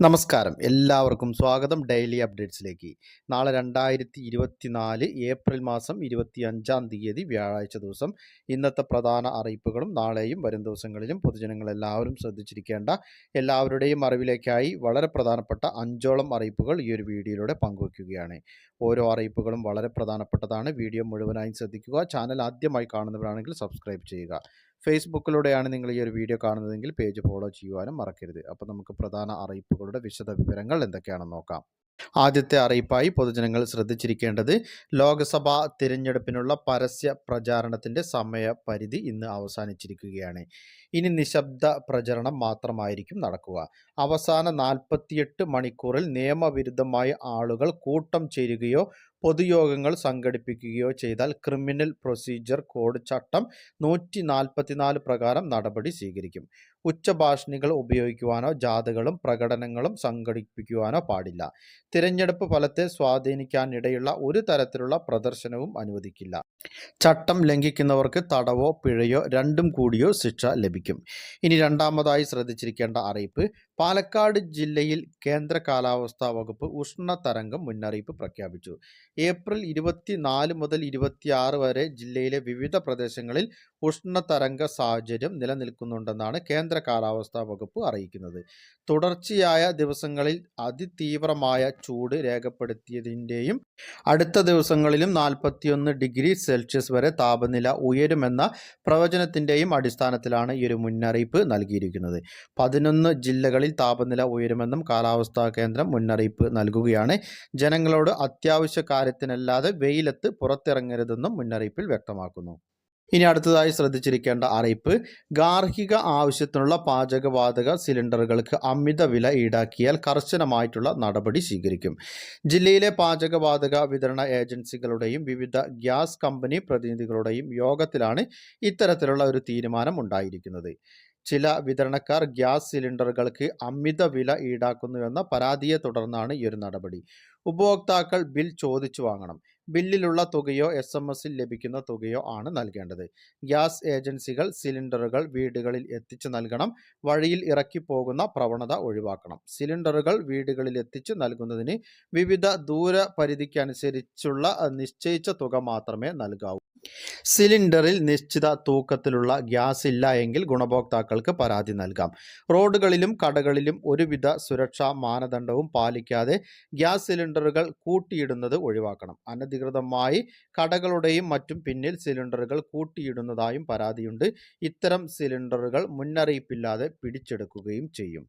നമസ്കാരം. എല്ലാവർക്കും സ്വാഗതം ഡെയിലി അപ്ഡേറ്റ്സിലേക്ക്. നാളെ രണ്ടായിരത്തി ഇരുപത്തി നാല് ഏപ്രിൽ മാസം ഇരുപത്തി അഞ്ചാം തീയതി വ്യാഴാഴ്ച ദിവസം ഇന്നത്തെ പ്രധാന അറിയിപ്പുകളും നാളെയും വരും ദിവസങ്ങളിലും പൊതുജനങ്ങൾ എല്ലാവരും ശ്രദ്ധിച്ചിരിക്കേണ്ട എല്ലാവരുടെയും അറിവിലേക്കായി വളരെ പ്രധാനപ്പെട്ട അഞ്ചോളം അറിയിപ്പുകൾ ഈ ഒരു വീഡിയോയിലൂടെ പങ്കുവയ്ക്കുകയാണ് ഓരോ അറിയിപ്പുകളും വളരെ പ്രധാനപ്പെട്ടതാണ്. വീഡിയോ മുഴുവനായും ശ്രദ്ധിക്കുക. ചാനൽ ആദ്യമായി കാണുന്നവരാണെങ്കിൽ സബ്സ്ക്രൈബ് ചെയ്യുക. ഫേസ്ബുക്കിലൂടെയാണ് നിങ്ങൾ ഈ ഒരു വീഡിയോ കാണുന്നതെങ്കിൽ പേജ് ഫോളോ ചെയ്യുവാനും മറക്കരുത്. അപ്പോൾ നമുക്ക് പ്രധാന അറിയിപ്പുകളുടെ വിശദ വിവരങ്ങൾ എന്തൊക്കെയാണെന്ന് നോക്കാം. ആദ്യത്തെ അറിയിപ്പായി പൊതുജനങ്ങൾ ശ്രദ്ധിച്ചിരിക്കേണ്ടത് ലോക്സഭാ തിരഞ്ഞെടുപ്പിനുള്ള പരസ്യ പ്രചാരണത്തിന്റെ സമയപരിധി ഇന്ന് അവസാനിച്ചിരിക്കുകയാണ്. ഇനി നിശബ്ദ പ്രചരണം മാത്രമായിരിക്കും നടക്കുക. അവസാന നാൽപ്പത്തിയെട്ട് മണിക്കൂറിൽ നിയമവിരുദ്ധമായ ആളുകൾ കൂട്ടം ചേരുകയോ പൊതുയോഗങ്ങൾ സംഘടിപ്പിക്കുകയോ ചെയ്താൽ ക്രിമിനൽ പ്രൊസീജിയർ കോഡ് ചട്ടം നൂറ്റി പ്രകാരം നടപടി സ്വീകരിക്കും. ഉച്ചഭാഷണികൾ ഉപയോഗിക്കുവാനോ ജാഥകളും പ്രകടനങ്ങളും സംഘടിപ്പിക്കുവാനോ പാടില്ല. തിരഞ്ഞെടുപ്പ് ഫലത്തെ സ്വാധീനിക്കാനിടയുള്ള ഒരു തരത്തിലുള്ള പ്രദർശനവും അനുവദിക്കില്ല. ചട്ടം ലംഘിക്കുന്നവർക്ക് തടവോ പിഴയോ രണ്ടും കൂടിയോ ശിക്ഷ ലഭിക്കും. ഇനി രണ്ടാമതായി ശ്രദ്ധിച്ചിരിക്കേണ്ട അറിയിപ്പ് പാലക്കാട് ജില്ലയിൽ കേന്ദ്ര കാലാവസ്ഥാ വകുപ്പ് ഉഷ്ണതരംഗം മുന്നറിയിപ്പ് പ്രഖ്യാപിച്ചു. ഏപ്രിൽ ഇരുപത്തിനാല് മുതൽ ഇരുപത്തിയാറ് വരെ ജില്ലയിലെ വിവിധ പ്രദേശങ്ങളിൽ ഉഷ്ണതരംഗ സാഹചര്യം നിലനിൽക്കുന്നുണ്ടെന്നാണ് കേന്ദ്ര കാലാവസ്ഥാ വകുപ്പ് അറിയിക്കുന്നത്. തുടർച്ചയായ ദിവസങ്ങളിൽ അതിതീവ്രമായ ചൂട് രേഖപ്പെടുത്തിയതിന്റെയും അടുത്ത ദിവസങ്ങളിലും നാൽപ്പത്തിയൊന്ന് ഡിഗ്രി സെൽഷ്യസ് വരെ താപനില ഉയരുമെന്ന പ്രവചനത്തിന്റെയും അടിസ്ഥാനത്തിലാണ് ഈ ഒരു മുന്നറിയിപ്പ് നൽകിയിരിക്കുന്നത്. പതിനൊന്ന് ജില്ലകളിൽ താപനില ഉയരുമെന്നും കാലാവസ്ഥാ കേന്ദ്രം മുന്നറിയിപ്പ് നൽകുകയാണ്. ജനങ്ങളോട് അത്യാവശ്യ കാര്യത്തിനല്ലാതെ വെയിലത്ത് പുറത്തിറങ്ങരുതെന്നും മുന്നറിയിപ്പിൽ വ്യക്തമാക്കുന്നു. ഇനി അടുത്തതായി ശ്രദ്ധിച്ചിരിക്കേണ്ട അറിയിപ്പ് ഗാർഹിക ആവശ്യത്തിനുള്ള പാചകവാതക സിലിണ്ടറുകൾക്ക് അമിത വില ഈടാക്കിയാൽ കർശനമായിട്ടുള്ള നടപടി സ്വീകരിക്കും. ജില്ലയിലെ പാചകവാതക വിതരണ ഏജൻസികളുടെയും വിവിധ ഗ്യാസ് കമ്പനി പ്രതിനിധികളുടെയും യോഗത്തിലാണ് ഇത്തരത്തിലുള്ള ഒരു തീരുമാനം ഉണ്ടായിരിക്കുന്നത്. ചില വിതരണക്കാർ ഗ്യാസ് സിലിണ്ടറുകൾക്ക് അമിത വില ഈടാക്കുന്നുവെന്ന പരാതിയെ തുടർന്നാണ് ഈ ഒരു നടപടി. ഉപഭോക്താക്കൾ ബിൽ ചോദിച്ചു വാങ്ങണം. ബില്ലിലുള്ള തുകയോ എസ് എം എസിൽ ലഭിക്കുന്ന തുകയോ ആണ് നൽകേണ്ടത്. ഗ്യാസ് ഏജൻസികൾ സിലിണ്ടറുകൾ വീടുകളിൽ എത്തിച്ചു നൽകണം. വഴിയിൽ ഇറക്കി പോകുന്ന പ്രവണത ഒഴിവാക്കണം. സിലിണ്ടറുകൾ വീടുകളിൽ എത്തിച്ചു നൽകുന്നതിന് വിവിധ ദൂരപരിധിക്കനുസരിച്ചുള്ള നിശ്ചയിച്ച തുക മാത്രമേ നൽകാവൂ. സിലിണ്ടറിൽ നിശ്ചിത തൂക്കത്തിലുള്ള ഗ്യാസ് ഇല്ല എങ്കിൽ ഗുണഭോക്താക്കൾക്ക് പരാതി നൽകാം. റോഡുകളിലും കടകളിലും ഒരുവിധ സുരക്ഷാ മാനദണ്ഡവും പാലിക്കാതെ ഗ്യാസ് സിലിണ്ടറുകൾ കൂട്ടിയിടുന്നത് ഒഴിവാക്കണം. അനധികൃതമായി കടകളുടെയും മറ്റും പിന്നിൽ സിലിണ്ടറുകൾ കൂട്ടിയിടുന്നതായും പരാതിയുണ്ട്. ഇത്തരം സിലിണ്ടറുകൾ മുന്നറിയിപ്പില്ലാതെ പിടിച്ചെടുക്കുകയും ചെയ്യും.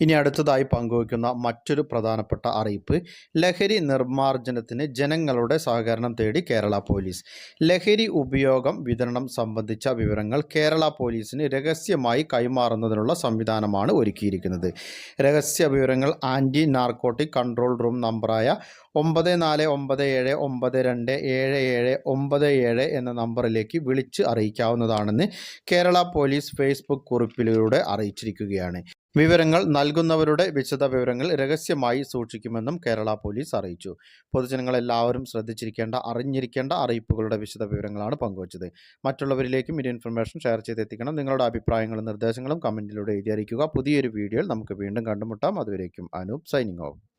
ഇനി അടുത്തതായി പങ്കുവയ്ക്കുന്ന മറ്റൊരു പ്രധാനപ്പെട്ട അറിയിപ്പ് ലഹരി നിർമ്മാർജനത്തിന് ജനങ്ങളുടെ സഹകരണം തേടി കേരള പോലീസ്. ലഹരി ഉപയോഗം വിതരണം സംബന്ധിച്ച വിവരങ്ങൾ കേരള പോലീസിന് രഹസ്യമായി കൈമാറുന്നതിനുള്ള സംവിധാനമാണ് ഒരുക്കിയിരിക്കുന്നത്. രഹസ്യ വിവരങ്ങൾ ആന്റി നാർക്കോട്ടിക് കൺട്രോൾ റൂം നമ്പറായ ഒമ്പത് നാല് ഒമ്പത് ഏഴ് ഒമ്പത് രണ്ട് ഏഴ് ഏഴ് ഒമ്പത് ഏഴ് എന്ന നമ്പറിലേക്ക് വിളിച്ച് അറിയിക്കാവുന്നതാണെന്ന് കേരള പോലീസ് ഫേസ്ബുക്ക് കുറിപ്പിലൂടെ അറിയിച്ചിരിക്കുകയാണ്. വിവരങ്ങൾ നൽകുന്നവരുടെ വിശദ വിവരങ്ങൾ രഹസ്യമായി സൂക്ഷിക്കുമെന്നും കേരള പോലീസ് അറിയിച്ചു. പൊതുജനങ്ങൾ എല്ലാവരും ശ്രദ്ധിച്ചിരിക്കേണ്ട അറിഞ്ഞിരിക്കേണ്ട അറിയിപ്പുകളുടെ വിശദ വിവരങ്ങളാണ് പങ്കുവച്ചത്. മറ്റുള്ളവരിലേക്കും ഈ ഇൻഫർമേഷൻ ഷെയർ ചെയ്തെത്തിക്കണം. നിങ്ങളുടെ അഭിപ്രായങ്ങളും നിർദ്ദേശങ്ങളും കമന്റിലൂടെ എഴുതി അറിയിക്കുക. പുതിയൊരു വീഡിയോയിൽ നമുക്ക് വീണ്ടും കണ്ടുമുട്ടാം. അതുവരേക്കും അനൂപ് സൈനിങ് ഓഫ്.